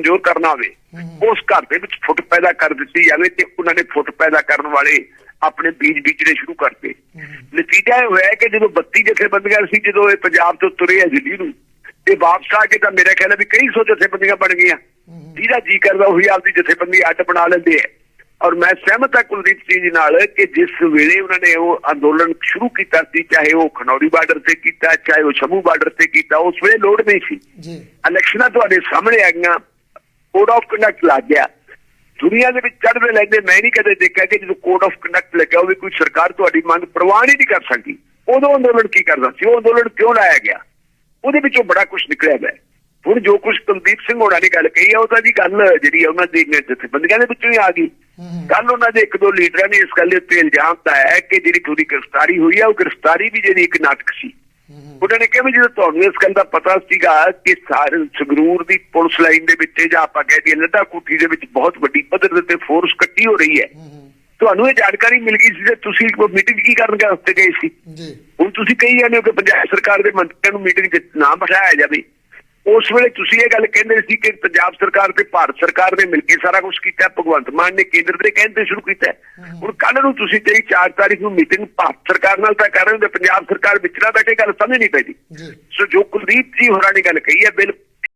ਜੋ ਕਰਨਾ ਹੋਵੇ ਉਸ ਘਰ ਦੇ ਵਿੱਚ ਫੁੱਟ ਪੈਦਾ ਕਰ ਦਿੱਤੀ ਜਾਵੇ ਤੇ ਉਹਨਾਂ ਨੇ ਫੁੱਟ ਪੈਦਾ ਕਰਨ ਵਾਲੇ ਆਪਣੇ ਬੀਜ ਬੀਜਣੇ ਸ਼ੁਰੂ ਕਰਤੇ। ਨਤੀਜਾ ਇਹ ਹੋਇਆ ਕਿ ਜਦੋਂ 32 ਜਥੇਬੰਦੀਆਂ ਸੀ ਜਦੋਂ ਇਹ ਪੰਜਾਬ ਤੋਂ ਤੁਰੇ ਆ ਦਿੱਲੀ ਨੂੰ ਤੇ ਵਾਪਸ ਆ ਕੇ ਤਾਂ ਮੇਰਾ ਖਿਆਲ ਹੈ ਵੀ ਕਈ ਸੌ ਜਥੇਬੰਦੀਆਂ ਬਣ ਗਈਆਂ। ਜਿਹਦਾ ਜੀ ਕਰਦਾ ਉਹੀ ਆਪਦੀ ਜਥੇਬੰਦੀ ਅੱਡ ਬਣਾ ਲੈਂਦੇ ਆ। ਔਰ ਮੈਂ ਸਹਿਮਤ ਹਾਂ ਕੁਲਦੀਪ ਸਿੰਘ ਜੀ ਨਾਲ ਕਿ ਜਿਸ ਵੇਲੇ ਉਹਨਾਂ ਨੇ ਉਹ ਅੰਦੋਲਨ ਸ਼ੁਰੂ ਕੀਤਾ ਸੀ ਚਾਹੇ ਉਹ ਖਨੌਰੀ ਬਾਰਡਰ ਤੇ ਕੀਤਾ ਚਾਹੇ ਉਹ ਸ਼ੰਭੂ ਬਾਰਡਰ ਤੇ ਕੀਤਾ ਉਸ ਵੇਲੇ ਲੋੜ ਨਹੀਂ ਸੀ। ਜੀ। ਇਲੈਕਸ਼ਨਾਂ ਤੁਹਾਡੇ ਸਾਹਮਣੇ ਆ ਗਈਆਂ ਕੋਡ ਆਫ ਕੰਡਕਟ ਲੱਗ ਗਿਆ। ਦੁਨੀਆ ਦੇ ਵਿੱਚ ਚੜ੍ਹਦੇ ਲੈਂਦੇ ਮੈਂ ਨਹੀਂ ਕਦੇ ਦੇਖਿਆ ਕਿ ਜਦੋਂ ਕੋਡ ਆਫ ਕੰਡਕਟ ਲੱਗਿਆ ਹੋਵੇ ਕੋਈ ਸਰਕਾਰ ਤੁਹਾਡੀ ਮੰਗ ਪ੍ਰਵਾਨ ਹੀ ਨਹੀਂ ਕਰ ਸਕਦੀ। ਉਦੋਂ ਅੰਦੋਲਨ ਕੀ ਕਰਦਾ ਸੀ? ਉਹ ਅੰਦੋਲਨ ਕਿਉਂ ਲਾਇਆ ਗਿਆ? ਉਹਦੇ ਵਿੱਚੋਂ ਬੜਾ ਕੁਝ ਨਿਕਲਿਆ ਹੈ ਹੁਣ ਜੋ ਕੁਝ ਕੁਲਦੀਪ ਸਿੰਘ ਹੋਣਾ ਨੇ ਗੱਲ ਕਹੀ ਆ ਉਹ ਤਾਂ ਦੀ ਗੱਲ ਜਿਹੜੀ ਆ ਉਹਨਾਂ ਦੀ ਜਥੇਬੰਦੀਆਂ ਦੇ ਵਿੱਚੋਂ ਹੀ ਆ ਗਈ। ਕੱਲ ਉਹਨਾਂ ਦੇ ਇੱਕ ਦੋ ਲੀਡਰਾਂ ਨੇ ਇਸ ਗੱਲ ਦੇ ਉੱਤੇ ਇਲਜ਼ਾਮ ਲਾਇਆ ਹੈ ਕਿ ਜਿਹੜੀ ਤੁਹਾਡੀ ਗ੍ਰਿਫਤਾਰੀ ਹੋਈ ਆ ਉਹ ਗ੍ਰਿਫਤਾਰੀ ਵੀ ਜਿਹੜੀ ਇੱਕ ਨਾਟਕ ਸੀ। ਉਹਨਾਂ ਨੇ ਕਿਹਾ ਵੀ ਜਦੋਂ ਤੁਹਾਨੂੰ ਇਸ ਗੱਲ ਦਾ ਪਤਾ ਸੀਗਾ ਕਿ ਸਾਰੇ ਸੰਗਰੂਰ ਦੀ ਪੁਲਿਸ ਲਾਈਨ ਦੇ ਵਿੱਚ ਜਾਂ ਆਪਾਂ ਕਹਿ ਦਈਏ ਲੱਡਾ ਕੁੱਟੀ ਦੇ ਵਿੱਚ ਬਹੁਤ ਵੱਡੀ ਪੱਧਰ ਦੇ ਉੱਤੇ ਫੋਰਸ ਇਕੱਠੀ ਹੋ ਰਹੀ ਹੈ। ਤੁਹਾਨੂੰ ਇਹ ਜਾਣਕਾਰੀ ਮਿਲ ਗਈ ਸੀ ਤੇ ਤੁਸੀਂ ਮੀਟਿੰਗ ਕੀ ਕਰਨ ਵਾਸਤੇ ਗਏ ਸੀ? ਜੀ। ਹੁਣ ਤੁਸੀਂ ਕਹੀ ਜਾਂਦੇ ਹੋ ਕਿ ਪੰਜਾਬ ਸਰਕਾਰ ਦੇ ਮੰਤਰੀਆਂ ਨੂੰ ਮੀਟਿੰਗ 'ਚ ਨਾ ਬਿਠਾਇਆ ਜਾਵੇ। ਉਸ ਵੇਲੇ ਤੁਸੀਂ ਇਹ ਗੱਲ ਕਹਿੰਦੇ ਸੀ ਕਿ ਪੰਜਾਬ ਸਰਕਾਰ ਤੇ ਭਾਰਤ ਸਰਕਾਰ ਨੇ ਮਿਲ ਕੇ ਸਾਰਾ ਕੁਝ ਕੀਤਾ ਭਗਵੰਤ ਮਾਨ ਨੇ ਕੇਂਦਰ ਦੇ ਕਹਿੰਦੇ ਸ਼ੁਰੂ ਕੀਤਾ। ਹੁਣ ਕੱਲ ਨੂੰ ਤੁਸੀਂ ਤੇਰੀ 4 ਤਾਰੀਖ ਨੂੰ ਮੀਟਿੰਗ ਭਾਰਤ ਸਰਕਾਰ ਨਾਲ ਤਾਂ ਕਰ ਰਹੇ ਹੋ ਪੰਜਾਬ ਸਰਕਾਰ ਵਿਚਲਾ ਬੈਠੇ ਗੱਲ ਸਮਝ ਨਹੀਂ ਪੈਂਦੀ। ਸੋ ਜੋ ਕੁਲਦੀਪ ਜੀ ਹੋਰਾਂ ਨੇ ਗੱਲ ਕਹੀ ਹੈ ਬਿਲ